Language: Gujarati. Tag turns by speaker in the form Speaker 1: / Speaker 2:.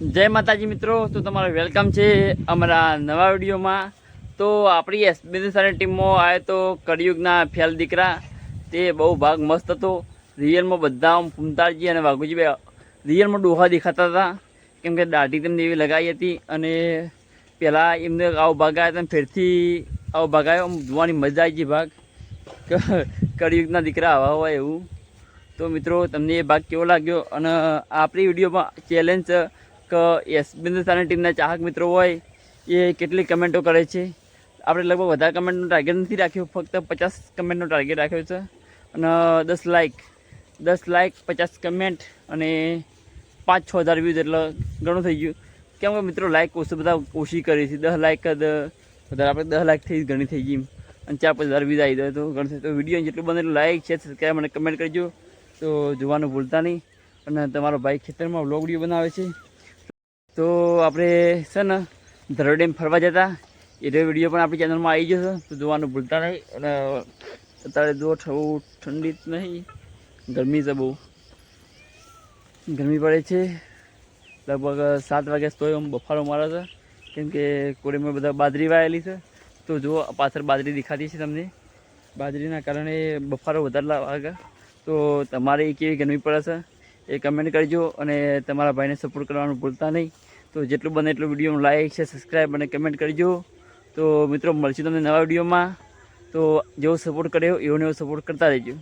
Speaker 1: જય માતાજી મિત્રો, તો તમારું વેલકમ છે અમારા નવા વિડીયોમાં. તો આપણી એસબીની ટીમમાં આવે તો કળિયુગના ફેલ દીકરા, તે બહુ ભાગ મસ્ત હતો. રિયલમાં બધા આમ ફૂમતાળજી અને વાઘુજી રિયલમાં ડોહા દેખાતા હતા. કેમ કે દાઢી તેમને એવી લગાવી હતી અને પહેલાં એમને આવો ભાગ આવ્યા હતા ફેરથી આવો ભાગ આવ્યો જોવાની મજા આવી ગઈ ભાગ. કળિયુગના દીકરા આવા હોય એવું. તો મિત્રો, તમને એ ભાગ કેવો લાગ્યો? અને આપણી વિડીયોમાં ચેલેન્જ કે યસ બિંદુસ્તાની ટીમના ચાહક મિત્રો હોય, એ કેટલી કમેન્ટો કરે છે? આપણે લગભગ વધારે કમેન્ટનું ટાર્ગેટ નથી રાખ્યું, ફક્ત પચાસ કમેન્ટનો ટાર્ગેટ રાખ્યો છે. અને દસ લાઇક દસ લાઇક પચાસ કમેન્ટ અને પાંચ છ હજાર વ્યૂઝ એટલે ઘણું થઈ ગયું. કેમ કે મિત્રો લાઇક ઓછું, બધા ઓછી કરી છે. દસ લાઇક વધારે આપણે દસ લાખ થઈ ઘણી થઈ ગઈ અને ચાર પાંચ હજાર વ્યૂઝ આવી જાય તો થાય તો વીડિયો જેટલું બને એટલું લાઇક છે સબસ્ક્રાઈબ અને કમેન્ટ કરજો. તો જોવાનું ભૂલતા નહીં. અને તમારો ભાઈ ખેતરમાં વ્લોગ વીડિયો બનાવે છે. તો આપણે છે ને ધરો ડેમ ફરવા જતા. એ વીડિયો પણ આપણી ચેનલમાં આવી જશે તો જોવાનું ભૂલતા નહીં. અને અત્યારે જો થવું ઠંડી જ નહીં. ગરમી છે બહુ. ગરમી પડે છે. લગભગ સાત વાગ્યા તોય બફારો મારે છે. કેમ કે કોડીમાં બધા બાજરી વાયેલી છે. તો જો પાછળ બાજરી દેખાતી છે તમને. બાજરીના કારણે બફારો વધારે લાગે. તો તમારે કેવી ગરમી પડે છે? એ કમેન્ટ કરજો અને તમારા ભાઈને સપોર્ટ કરવાનું ભૂલતા નહીં. તો જેટલું બને એટલું વિડીયોનું લાઈક છે સબસ્ક્રાઈબ અને કમેન્ટ કરજો. તો મિત્રો, મળશું તમને નવા વિડીયોમાં તો જેવો સપોર્ટ કર્યો, એવો ને એવો સપોર્ટ કરતા રહેજો.